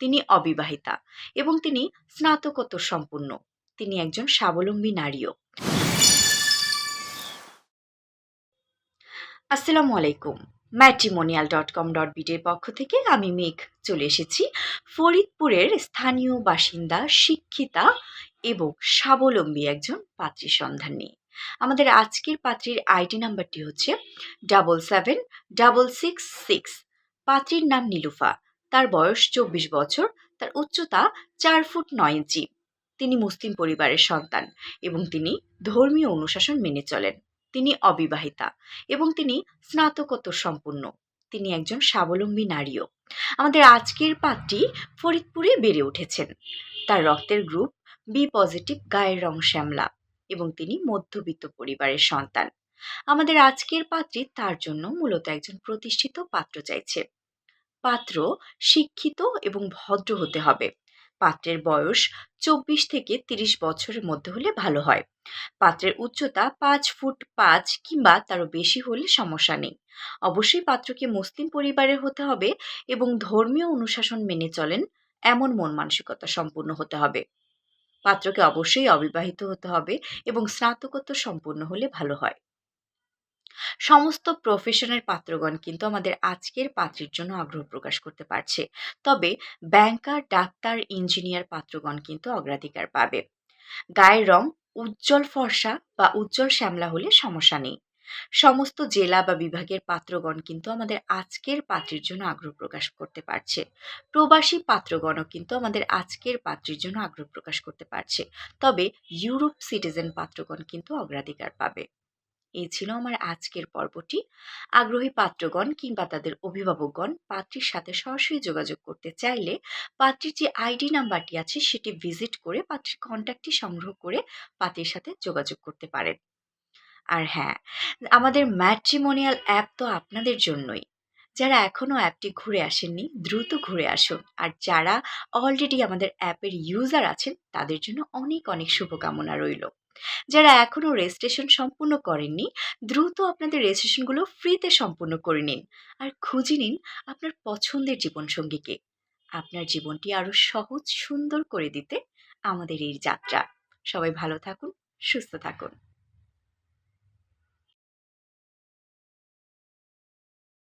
তিনি অবিবাহিতা এবং তিনি স্নাতকোত্তর সম্পূর্ণ তিনি একজন স্বাবলম্বী নারীও। আসসালামু আলাইকুম। ম্যাট্রিমোনিয়াল ডট কম ডট বিডির পক্ষ থেকে আমি মেঘ চলে এসেছি ফরিদপুরের স্থানীয় বাসিন্দা, শিক্ষিতা এবং স্বাবলম্বী একজন পাত্রীর সন্ধান নিয়ে। আমাদের আজকের পাত্রীর আইডি নাম্বারটি হচ্ছে double seven double six six পাত্রীর নাম নীলুফা। তার বয়স চব্বিশ বছর, তার উচ্চতা চার ফুট নয় ইঞ্চি। তিনি মুসলিম পরিবারের সন্তান এবং তিনি ধর্মীয় অনুশাসন মেনে চলেন। তিনি অবিবাহিতা এবং তিনি স্নাতকোত্তর সম্পূর্ণ। তিনি একজন স্বাবলম্বী নারীও। আমাদের আজকের পাত্রী ফরিদপুরে বেড়ে উঠেছেন তার রক্তের গ্রুপ বি পজিটিভ গায়ের রং শ্যামলা এবং তিনি মধ্যবিত্ত পরিবারের সন্তান। আমাদের আজকের পাত্রী তার জন্য মূলত একজন প্রতিষ্ঠিত পাত্র চাইছে। পাত্র শিক্ষিত এবং ভদ্র হতে হবে। পাত্রের বয়স চব্বিশ থেকে তিরিশ বছরের মধ্যে হলে ভালো হয়। পাত্রের উচ্চতা পাঁচ ফুট পাঁচ কিংবা তারও বেশি হলে সমস্যা নেই। অবশ্যই পাত্রকে মুসলিম পরিবারের হতে হবে এবং ধর্মীয় অনুশাসন মেনে চলেন, এমন মন মানসিকতা সম্পূর্ণ হতে হবে। পাত্রকে অবশ্যই অবিবাহিত হতে হবে এবং স্নাতকোত্তর সম্পূর্ণ হলে ভালো হয়। সমস্ত প্রফেশনের পাত্রগণ কিন্তু আমাদের আজকের পাত্রের জন্য আগ্রহ প্রকাশ করতে পারছে। তবে ব্যাংকার ডাক্তার ইঞ্জিনিয়ার পাত্রগণ কিন্তু অগ্রাধিকার পাবে। গায়ের রং উজ্জ্বল ফর্সা বা উজ্জ্বল শ্যামলা হলে সমস্যা নেই। সমস্ত জেলা বা বিভাগের পাত্রগণ কিন্তু আমাদের আজকের পাত্রের জন্য আগ্রহ প্রকাশ করতে পারছে। প্রবাসী পাত্রগণও কিন্তু আমাদের আজকের পাত্রের জন্য আগ্রহ প্রকাশ করতে পারছে। তবে ইউরোপ সিটিজেন পাত্রগণ কিন্তু অগ্রাধিকার পাবে। এই ছিল আমার আজকের পর্বটি। আগ্রহী পাত্রগণ কিংবা তাদের অভিভাবকগণ পাত্রীর সাথে সরাসরি যোগাযোগ করতে চাইলে পাত্রীর যে আইডি নাম্বারটি আছে সেটি ভিজিট করে পাত্রীর কন্ট্যাক্টটি সংগ্রহ করে পাত্রীর সাথে যোগাযোগ করতে পারেন। আর হ্যাঁ আমাদের ম্যাট্রিমোনিয়াল অ্যাপ তো আপনাদের জন্যই। যারা এখনও অ্যাপটি ঘুরে আসেননি, দ্রুত ঘুরে আসুন। আর যারা অলরেডি আমাদের অ্যাপের ইউজার আছেন, তাদের জন্য অনেক অনেক শুভকামনা রইল। যারা এখনও রেজিস্ট্রেশন সম্পূর্ণ করেননি, দ্রুত আপনাদের রেজিস্ট্রেশনগুলো ফ্রিতে সম্পূর্ণ করে নিন। আর খুঁজে নিন আপনার পছন্দের জীবনসঙ্গীকে। আপনার জীবনটি আরও সহজ, সুন্দর করে দিতে আমাদের এই যাত্রা। সবাই ভালো থাকুন, সুস্থ থাকুন।